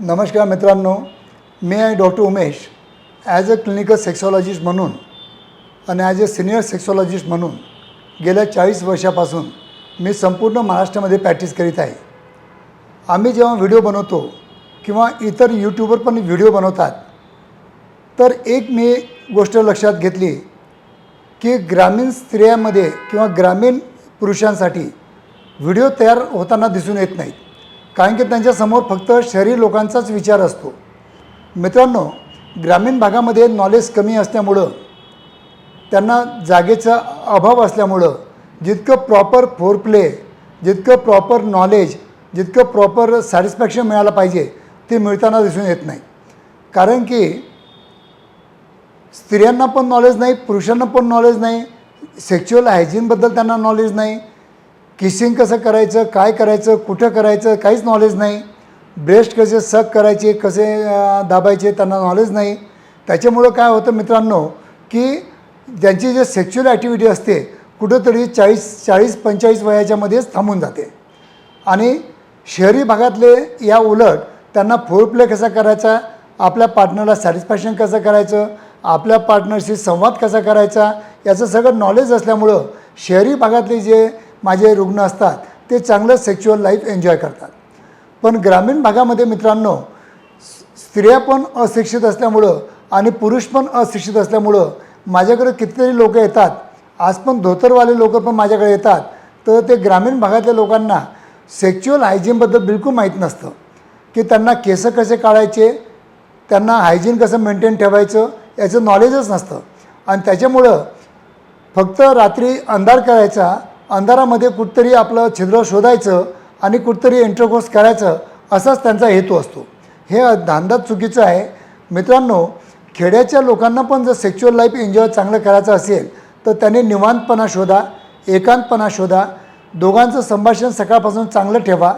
नमस्कार मित्रांनो मी आहे doctor Umesh. As a clinical sexologist म्हणून आणि ॲज अ सिनियर सेक्सॉलॉजिस्ट म्हणून गेल्या चाळीस वर्षापासून मी संपूर्ण महाराष्ट्रामध्ये प्रॅक्टिस करीत आहे. आम्ही जेव्हा व्हिडिओ बनवतो किंवा इतर यूट्यूबर पण व्हिडिओ बनवतात तर एक मी गोष्ट लक्षात घेतली की ग्रामीण स्त्रियांमध्ये किंवा ग्रामीण पुरुषांसाठी व्हिडिओ तयार होताना दिसून येत नाहीत. कारण की त्यांच्यासमोर फक्त शहरी लोकांचाच विचार असतो. मित्रांनो ग्रामीण भागामध्ये नॉलेज कमी असल्यामुळं त्यांना जागेचा अभाव असल्यामुळं जितकं प्रॉपर फोर प्ले जितकं प्रॉपर नॉलेज जितकं प्रॉपर सॅटिस्फॅक्शन मिळालं पाहिजे ते मिळताना दिसून येत नाही. कारण की स्त्रियांना पण नॉलेज नाही पुरुषांना पण नॉलेज नाही सेक्च्युअल हायजीनबद्दल त्यांना नॉलेज नाही किसिंग कसं करायचं काय करायचं कुठं करायचं काहीच नॉलेज नाही. ब्रेस्ट कसे सक करायचे कसे दाबायचे त्यांना नॉलेज नाही. त्याच्यामुळं काय होतं मित्रांनो की ज्यांची जे सेक्च्युअल ॲक्टिव्हिटी असते कुठंतरी चाळीस चाळीस पंचेचाळीस वयाच्यामध्येच थांबून जाते. आणि शहरी भागातले या उलट त्यांना फोर प्ले कसा करायचा आपल्या पार्टनरला सॅटिस्फॅक्शन कसं करायचं आपल्या पार्टनरशी संवाद कसा करायचा याचं सगळं नॉलेज असल्यामुळं शहरी भागातले जे माझे रुग्ण असतात ते चांगलं सेक्च्युअल लाईफ एन्जॉय करतात. पण ग्रामीण भागामध्ये मित्रांनो स्त्रिया पण अशिक्षित असल्यामुळं आणि पुरुष पण अशिक्षित असल्यामुळं माझ्याकडे कितीतरी लोक येतात. आज पण धोतरवाले लोक पण माझ्याकडे येतात. तर ते ग्रामीण भागातल्या लोकांना सेक्च्युअल हायजीनबद्दल बिलकुल माहीत नसतं. की त्यांना केस कसे काढायचे त्यांना हायजीन कसं मेंटेन ठेवायचं याचं नॉलेजच नसतं. आणि त्याच्यामुळं फक्त रात्री अंधार करायचा अंधारामध्ये कुठतरी आपलं छिद्र शोधायचं आणि कुठतरी इंटरकोर्स करायचं असाच त्यांचा हेतू असतो. हे धांदात चुकीचं आहे. मित्रांनो खेड्याच्या लोकांना पण जर सेक्च्युअल लाईफ एन्जॉय चांगलं करायचं असेल तर त्यांनी निवांतपणा शोधा एकांतपणा शोधा दोघांचं संभाषण सकाळपासून चांगलं ठेवा.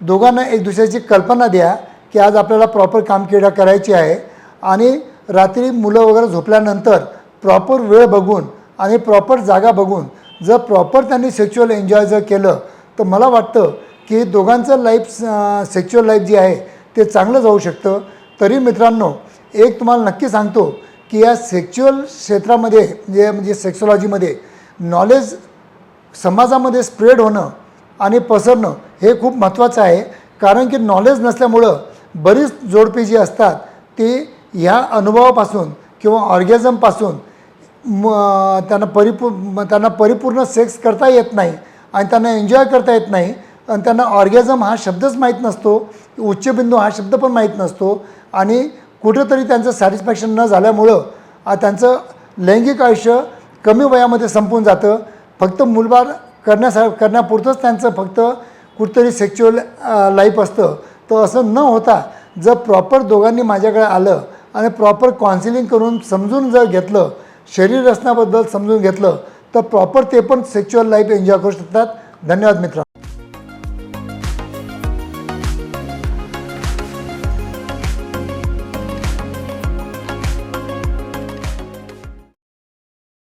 दोघांना एक दुसऱ्याची कल्पना द्या की आज आपल्याला प्रॉपर कामक्रीडा करायची आहे आणि रात्री मुलं वगैरे झोपल्यानंतर प्रॉपर वेळ बघून आणि प्रॉपर जागा बघून जर प्रॉपर त्यांनी सेक्च्युअल एन्जॉय जर केलं तर मला वाटतं की दोघांचं लाईफ सेक्च्युअल लाईफ जी आहे ते चांगलं जाऊ शकतं. तरी मित्रांनो एक तुम्हाला नक्की सांगतो की या सेक्च्युअल क्षेत्रामध्ये जे म्हणजे, म्हणजे सेक्सॉलॉजीमध्ये नॉलेज समाजामध्ये स्प्रेड होणं आणि पसरणं हे खूप महत्त्वाचं आहे. कारण की नॉलेज नसल्यामुळं बरीच जोडपी जी असतात ती ह्या अनुभवापासून किंवा ऑर्गॅझमपासून म त्यांना परिपू त्यांना परिपूर्ण सेक्स करता येत नाही आणि त्यांना एन्जॉय करता येत नाही. आणि त्यांना ऑर्गॅझम हा शब्दच माहीत नसतो. उच्चबिंदू हा शब्द पण माहीत नसतो. आणि कुठंतरी त्यांचं सॅटिस्फॅक्शन न झाल्यामुळं त्यांचं लैंगिक आयुष्य कमी वयामध्ये संपून जातं. फक्त मुलबाळ करण्यासा करण्यापुरतंच त्यांचं फक्त कुठतरी सेक्च्युअल लाईफ असतं. तर असं न होता जर प्रॉपर दोघांनी माझ्याकडे आलं आणि प्रॉपर काउन्सिलिंग करून समजून जर घेतलं शरीर रचनाबद्दल समजून घेतलं तर प्रॉपर ते पण सेक्च्युअल लाईफ एन्जॉय करू शकतात. धन्यवाद मित्र